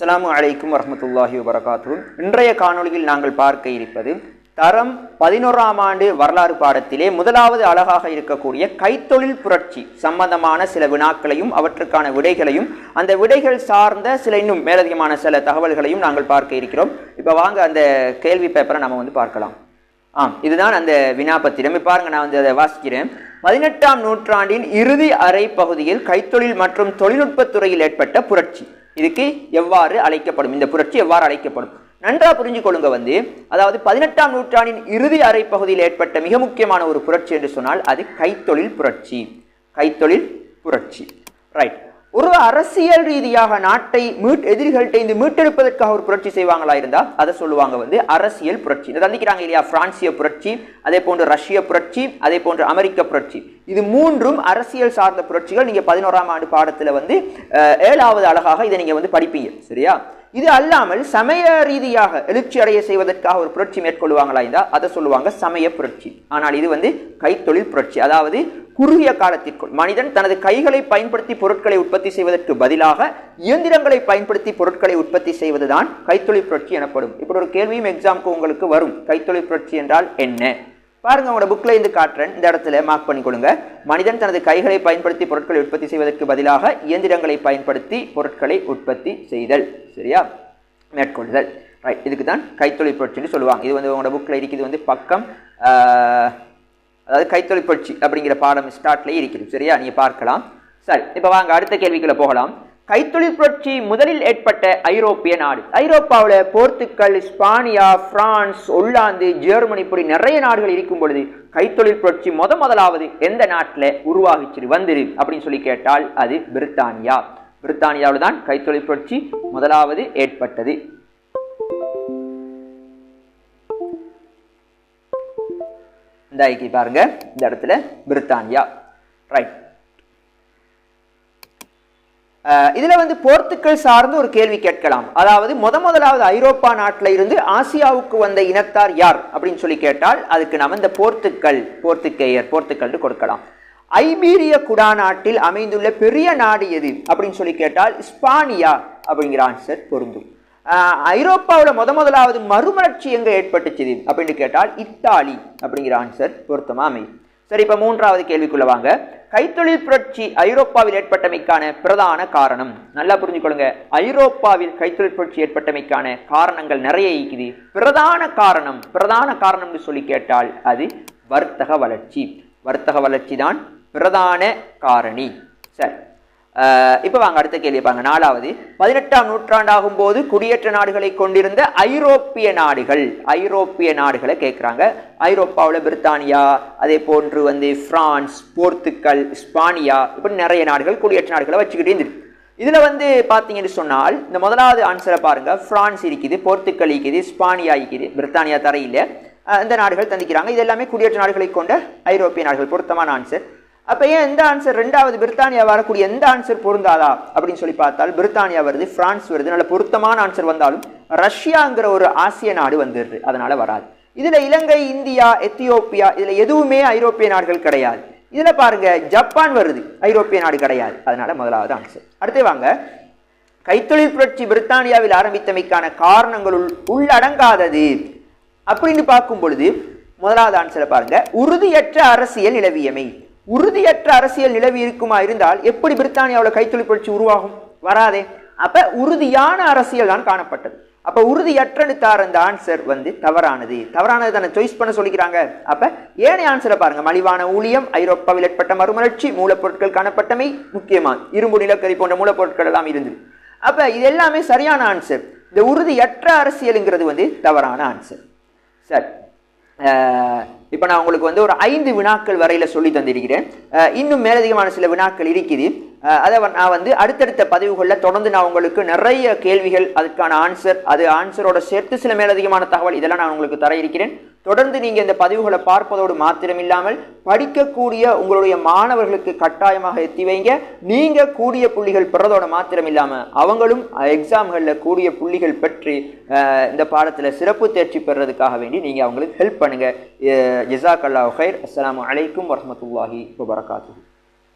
அஸ்லாம் அலைக்கும் வரமத்துல்லாஹி வபரகாத்து இன்றைய காணொளியில் நாங்கள் பார்க்க இருப்பது தரம் பதினோராம் ஆண்டு வரலாறு பாடத்திலே முதலாவது அழகாக இருக்கக்கூடிய கைத்தொழில் புரட்சி சம்பந்தமான சில வினாக்களையும் அவற்றுக்கான விடைகளையும் அந்த விடைகள் சார்ந்த சில இன்னும் மேலதிகமான சில தகவல்களையும் நாங்கள் பார்க்க இருக்கிறோம். இப்போ வாங்க அந்த கேள்வி பேப்பரை நம்ம வந்து பார்க்கலாம். ஆம் இதுதான் அந்த வினாபத்திரம் பாருங்க நான் வந்து அதை வாசிக்கிறேன். பதினெட்டாம் நூற்றாண்டின் இறுதி அரை பகுதியில் கைத்தொழில் மற்றும் தொழில்நுட்பத் துறையில் ஏற்பட்ட புரட்சி. இதுக்கு எவ்வாறு அழைக்கப்படும்? இந்த புரட்சி எவ்வாறு அழைக்கப்படும்? நன்றாக புரிஞ்சு கொள்ளுங்க வந்து. அதாவது பதினெட்டாம் நூற்றாண்டின் இறுதி அரை பகுதியில் ஏற்பட்ட மிக முக்கியமான ஒரு புரட்சி என்று சொன்னால் அது கைத்தொழில் புரட்சி. கைத்தொழில் புரட்சி. ரைட் ஒரு அரசியல் ரீதியாக நாட்டை மீட் எதிரிகள்கிட்ட இந்த மீட்டெடுப்பதற்காக ஒரு புரட்சி செய்வாங்களா இருந்தா அதை சொல்லுவாங்க வந்து அரசியல் புரட்சி. இதை தந்திக்கிறாங்க இல்லையா? பிரான்சிய புரட்சி அதே போன்று ரஷ்ய புரட்சி அதே போன்று அமெரிக்க புரட்சி. இது மூன்றும் அரசியல் சார்ந்த புரட்சிகள். நீங்க பதினோராம் ஆண்டு பாடத்துல வந்து ஏழாவது அழகாக இதை நீங்க வந்து படிப்பீங்க. சரியா? இது அல்லாமல் சமய ரீதியாக எழுச்சி அடைய செய்வதற்காக ஒரு புரட்சி மேற்கொள்வாங்களா இருந்தால் அதை சொல்லுவாங்க சமய புரட்சி. ஆனால் இது வந்து கைத்தொழில் புரட்சி. அதாவது குறுகிய காலத்திற்குள் மனிதன் தனது கைகளை பயன்படுத்தி பொருட்களை உற்பத்தி செய்வதற்கு பதிலாக இயந்திரங்களை பயன்படுத்தி பொருட்களை உற்பத்தி செய்வதுதான் கைத்தொழில் புரட்சி எனப்படும். இப்படி ஒரு கேள்வியும் எக்ஸாம்க்கு உங்களுக்கு வரும். கைத்தொழில் புரட்சி என்றால் என்ன? பாருங்க உங்களோட புக்ல இருந்து காட்டுறேன். இந்த இடத்துல மார்க் பண்ணி கொடுங்க. மனிதன் தனது கைகளை பயன்படுத்தி பொருட்களை உற்பத்தி செய்வதற்கு பதிலாக இயந்திரங்களை பயன்படுத்தி பொருட்களை உற்பத்தி செய்தல். சரியா? மேற்கொள்ளுதல். ரைட் இதுக்கு தான் கைத்தொழில் புரட்சின்னு சொல்லுவாங்க. இது வந்து உங்களோட புக்ல இருக்குது வந்து பக்கம் அதாவது கைத்தொழில் புரட்சி அப்படிங்கிற பாடம் ஸ்டார்ட்லேயே இருக்குது. சரியா? நீங்க பார்க்கலாம். சரி. இப்போ வாங்க அடுத்த கேள்விக்குள்ள போகலாம். கைத்தொழில் புரட்சி முதலில் ஏற்பட்ட ஐரோப்பிய நாடு. ஐரோப்பாவில் போர்த்துக்கல் ஸ்பானியா பிரான்ஸ் ஒல்லாந்து ஜெர்மனி இப்படி நிறைய நாடுகள் இருக்கும் பொழுது கைத்தொழில் புரட்சி முத முதலாவது எந்த நாட்டில் உருவாகிச்சு வந்துரு அப்படின்னு சொல்லி கேட்டால் அது பிரித்தானியா. பிரித்தானியாவில் தான் கைத்தொழில் புரட்சி முதலாவது ஏற்பட்டது. இந்த பாருங்க இந்த இடத்துல பிரித்தானியா. ரைட் இதில் வந்து போர்த்துக்கல் சார்ந்து ஒரு கேள்வி கேட்கலாம். அதாவது முத முதலாவது ஐரோப்பா நாட்டில் இருந்து ஆசியாவுக்கு வந்த இனத்தார் யார் அப்படின்னு சொல்லி கேட்டால் அதுக்கு நாம் இந்த போர்த்துக்கல் போர்த்துக்கேயர் போர்த்துக்கல் கொடுக்கலாம். ஐபீரிய குடா நாட்டில் அமைந்துள்ள பெரிய நாடு எது அப்படின்னு சொல்லி கேட்டால் ஸ்பானியா அப்படிங்கிற ஆன்சர் பொருந்தும். ஐரோப்பாவில் முத முதலாவது மறுமலர்ச்சி எங்கே ஏற்பட்டுச்சு அப்படின்னு கேட்டால் இத்தாலி அப்படிங்கிற ஆன்சர் பொருத்தமா அமையும். சரி இப்போ மூன்றாவது கேள்விக்குள்ள வாங்க. கைத்தொழில் புரட்சி ஐரோப்பாவில் ஏற்பட்டமைக்கான பிரதான காரணம். நல்லா புரிஞ்சுக்கொள்ளுங்க. ஐரோப்பாவில் கைத்தொழில் புரட்சி ஏற்பட்டமைக்கான காரணங்கள் நிறைய இருக்குது. பிரதான காரணம் பிரதான காரணம்னு சொல்லி கேட்டால் அது வர்த்தக வளர்ச்சி. வர்த்தக வளர்ச்சி தான் பிரதான காரணி. சரி. இப்போ வாங்க அடுத்த கேள்வி பாங்க நாலாவது பதினெட்டாம் நூற்றாண்டாகும் போது குடியேற்ற நாடுகளை கொண்டிருந்த ஐரோப்பிய நாடுகள் ஐரோப்பிய நாடுகளை கேட்குறாங்க. ஐரோப்பாவில் பிரித்தானியா அதே போன்று வந்து பிரான்ஸ் போர்த்துக்கல் ஸ்பானியா இப்படி நிறைய நாடுகள் குடியேற்ற நாடுகளை வச்சுக்கிட்டே இருந்துருக்கு இதில் வந்து பார்த்தீங்கன்னு சொன்னால் இந்த முதலாவது ஆன்சரை பாருங்க. ஃப்ரான்ஸ் இருக்குது போர்த்துக்கல் இருக்குது ஸ்பானியா இருக்குது பிரித்தானியா தரையில். அந்த இந்த நாடுகள் தந்திக்கிறாங்க. இது எல்லாமே குடியேற்ற நாடுகளை கொண்ட ஐரோப்பிய நாடுகள். பொருத்தமான ஆன்சர் அப்ப ஏன் எந்த ஆன்சர் ரெண்டாவது பிரித்தானியா வரக்கூடிய எந்த ஆன்சர் பொருந்தாதா? அப்படின்னு சொல்லி பார்த்தால் பிரித்தானியா வருது பிரான்ஸ் வருது. நல்ல பொருத்தமான ஆன்சர் வந்தாலும் ரஷ்யாங்கிற ஒரு ஆசிய நாடு வந்துடுது. அதனால வராது. இதுல இலங்கை இந்தியா எத்தியோப்பியா இதுல எதுவுமே ஐரோப்பிய நாடுகள் கிடையாது. இதுல பாருங்க ஜப்பான் வருது ஐரோப்பிய நாடு கிடையாது. அதனால முதலாவது ஆன்சர் அடுத்து வாங்க. கைத்தொழில் புரட்சி பிரித்தானியாவில் ஆரம்பித்தமைக்கான காரணங்களுள் உள்ளடங்காதது. அப்படின்னு பார்க்கும் பொழுது முதலாவது ஆன்சரை பாருங்க. உறுதியற்ற அரசியல் நிலவியமை. உறுதியற்ற அரசியல் நிலவி இருக்குமா இருந்தால் எப்படி பிரித்தானியாவில் கைத்தொழில் புரட்சி உருவாகும்? வராதே. அப்ப உறுதியான அரசியல் தான் காணப்பட்டது. அப்ப உறுதியற்றெழுத்தார் அந்த ஆன்சர் வந்து தவறானது. தவறானது தானே சாய்ஸ் பண்ண சொல்லிக்கிறாங்க. அப்ப ஏனைய ஆன்சரை பாருங்க. மலிவான ஊழியம் ஐரோப்பாவில் ஏற்பட்ட மறுமலர்ச்சி மூலப்பொருட்கள் காணப்பட்டமை முக்கியமாக இரும்பு நிலக்கரி போன்ற மூலப்பொருட்கள் எல்லாம் இருந்தது. அப்ப இது எல்லாமே சரியான ஆன்சர் இந்த உறுதியற்ற அரசியலுங்கிறது வந்து தவறான ஆன்சர் சரி இப்போ நான் உங்களுக்கு வந்து ஒரு ஐந்து வினாக்கள் வரையில் சொல்லி தந்திருக்கிறேன். இன்னும் மேலதிகமான சில வினாக்கள் இருக்குது. அதை நான் வந்து அடுத்தடுத்த பதிவுகளில் தொடர்ந்து நான் உங்களுக்கு நிறைய கேள்விகள் அதுக்கான ஆன்சர் அது ஆன்சரோட சேர்த்து சில மேலதிகமான தகவல் இதெல்லாம் நான் உங்களுக்கு தர இருக்கிறேன். தொடர்ந்து நீங்கள் இந்த பதிவுகளை பார்ப்பதோடு மாத்திரமில்லாமல் படிக்கக்கூடிய உங்களுடைய மாணவர்களுக்கு கட்டாயமாக எத்தி வைங்க. நீங்கள் கூடிய புள்ளிகள் பெறதோட மாத்திரம் அவங்களும் எக்ஸாம்களில் கூடிய புள்ளிகள் பெற்று இந்த பாடத்தில் சிறப்பு தேர்ச்சி பெறுறதுக்காக வேண்டி நீங்கள் அவங்களுக்கு ஹெல்ப் பண்ணுங்கள் جزاك الله خير. السلام عليكم ورحمة الله وبركاته.